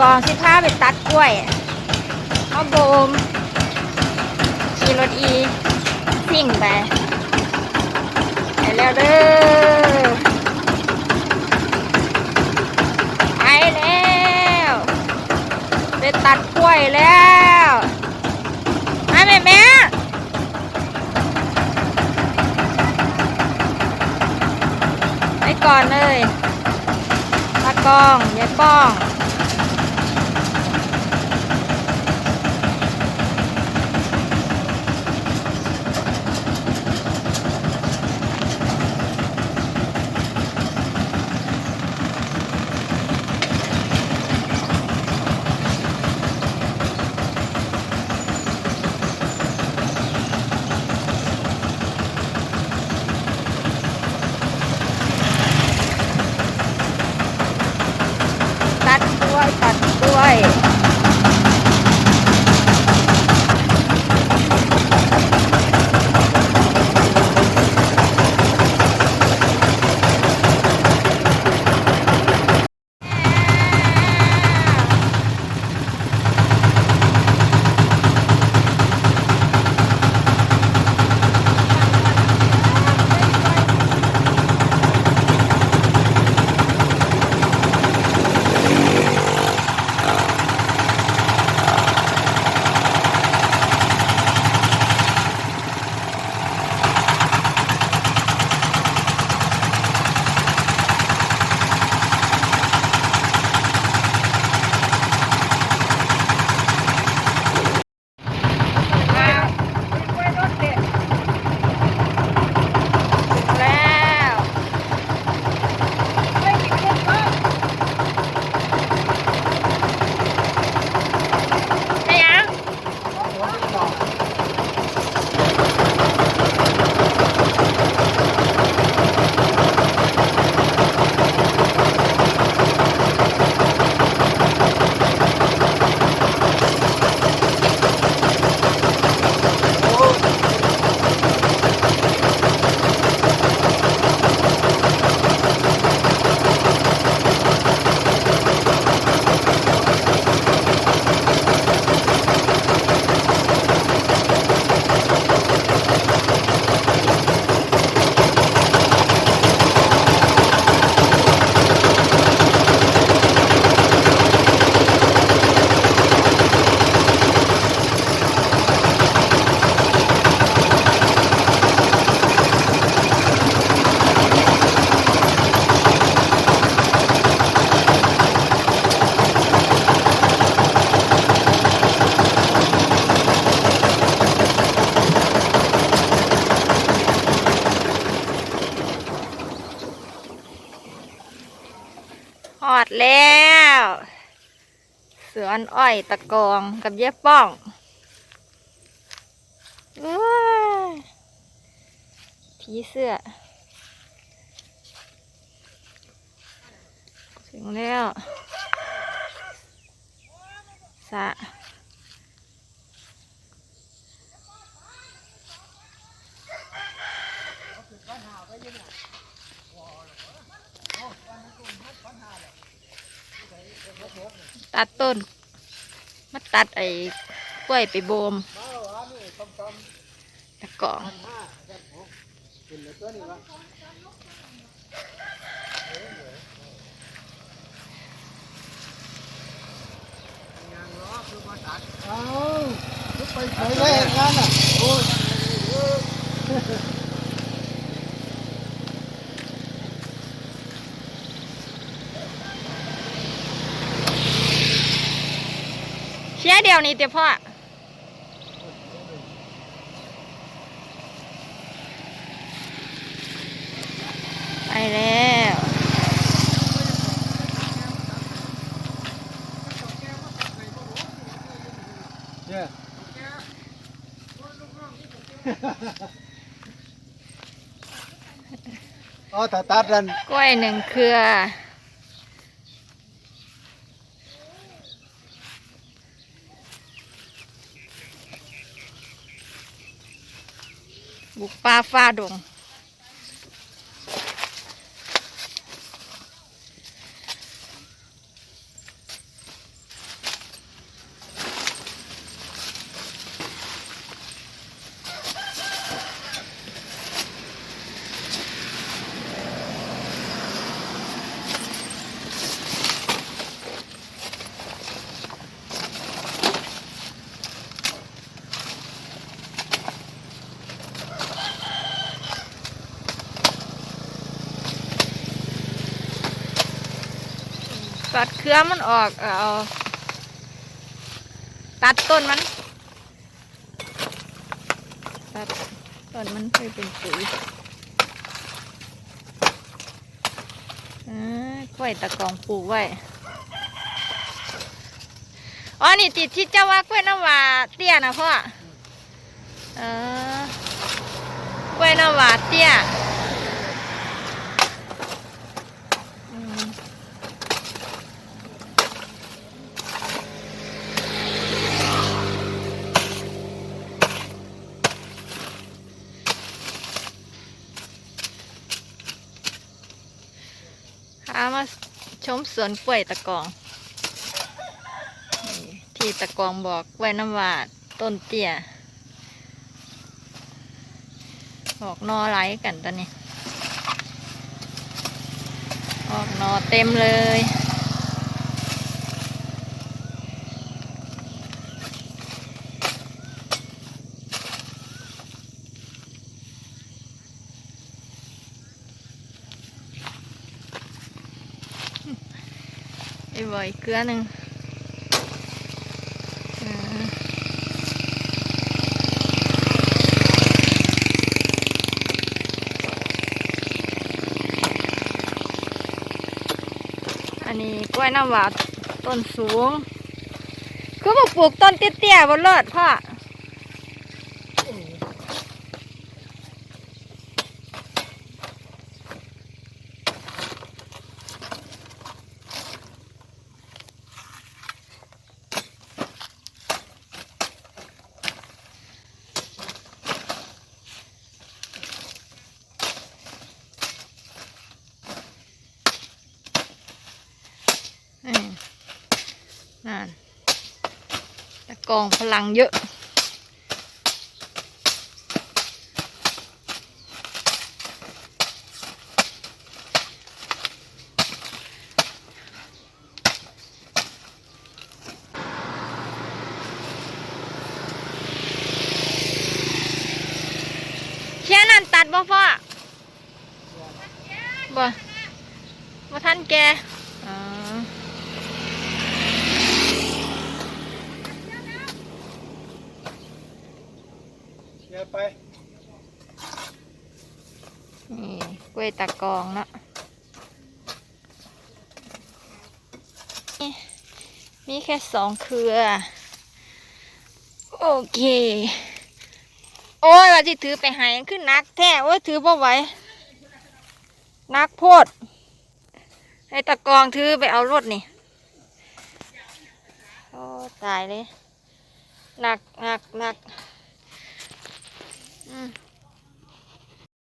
กองสิพาไปตัดกล้วยเอาโบมขี่รถอีสิ่งไปไปแล้วเด้อไปแล้วไปตัดกล้วยแล้วมาแม่แม่ไปก่อนเลยตากล้องยายป้อง ตัดด้วยตัดด้วย แล้ว เสืออนอ้อยตะกองกับเย็บป้องผีเสื้อ ถึงแล้วสระ ตัดต้น มาตัดไอ้กล้วยไปโบมตะกอเอาไปใส่แรกนั่นอะโอ้ย ยเดียวนี้เตียพ่อไปแล้วเนี่ยเอถ้าตัดกันกล้วยหนึ่งเครือ บุกป่าฟ้าดง ตัดเครือมันออกเอาตัดต้นมัน ตัดต้นมันให้เป็นปุ๋ยอ่ากล้วยตะกองปลูกไว้ อ๋อ นี่ติดที่เจ้าว่ากล้วยน้ำว้าเตี้ยนะพ่อ เออกล้วยน้ำว้าเตี้ยอืมพามาชม สวนกล้วยตะกองที่ตะกองบอกกล้วยน้ำหวาดต้นเตี้ยบอกนอไหลกันตอนนี้ออกนอเต็มเลย ไปบ่อยเกลือหนึ่งอันนี้กล้วยน้ำหวานต้นสูง คือมาปลูกต้นเตี้ยๆบนเลิศพ่อมนั่นตะ กองพลังเยอะ เชียนั่นตัดบ่พ่อบ่บ่ทันแกอ๋อ เดี๋ยว ไปนี่กล้วยตะกองเนาะนี่มีแค่สองเครือ โอเค โอ้ยว่าที่ถือไปหายังขึ้นนักแท้ โอ้ยถือบ่ไหวนักโพดให้ตะกองถือไปเอารถนี่ โอ้ ตายเลย หนักหนักหนัก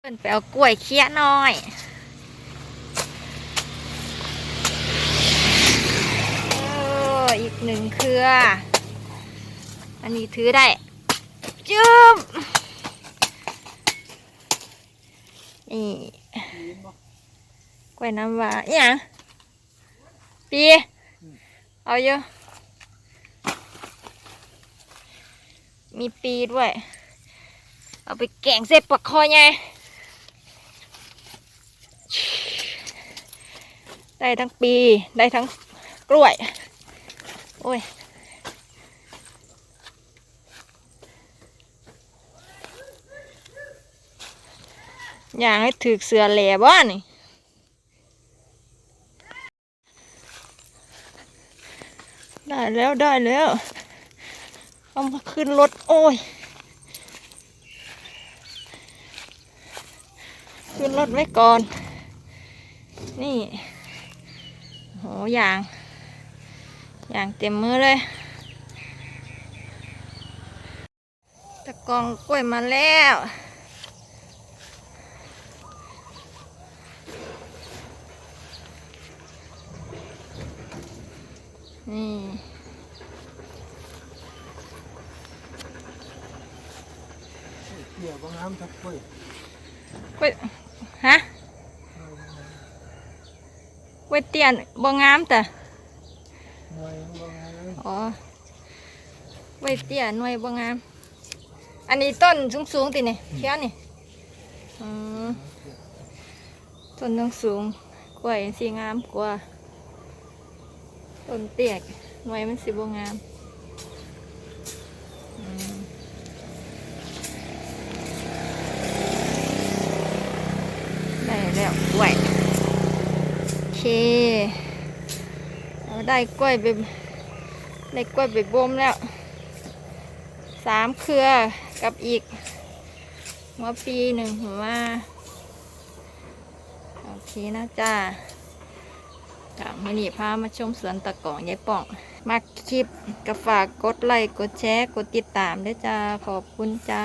เพิ่นไปเอากล้วยเคี้ยน้อยอีกหนึ่งเครือ อันนี้ถือได้ จึ๊บนี่กล้วยน้ำว้าอหย่างปีเอาเยอะมีปีด้วย เอาไปแกงเส็จปักคอไงได้ทั้งปีได้ทั้งกล้วย โอ้ยอยางให้ถือเสือแหล่บ้านี่ได้แล้วได้แล้ว เอามาขึ้นรถ โอ้ย ขึ้น รถไว้ก่อน นี่โหยางยางเต็มมือเลยตะกองกล้วยมาแล้วนี่เดี๋ยวบางน้ำทับกล้วยกล้วย ฮะกล้วยเตี้ยนบ่งามแต่หน่วยบางน้ำอ๋อไว้เตี้ยหน่วยบ่งาม อันนี้ต้นสูงๆตินี่เขียวนี่อืมต้นสูงๆกล้วยสีงามกว่าต้นเตียกหน่วยมันสิบงามอืมได้แล้วกล้วยโอเคเอา ได้กล้วยไปได้กล้วยไปบ่มแล้วสามเครือกับอีกหัวปีหนึ่งหัวว่าโอเคนะจ้าค่ะมื่อนี้พามาชมสวนตะกองยายป่องมักคลิปก็ฝากกดไลค์กดแชร์ กดติดตามด้วยจ้า ขอบคุณจ้า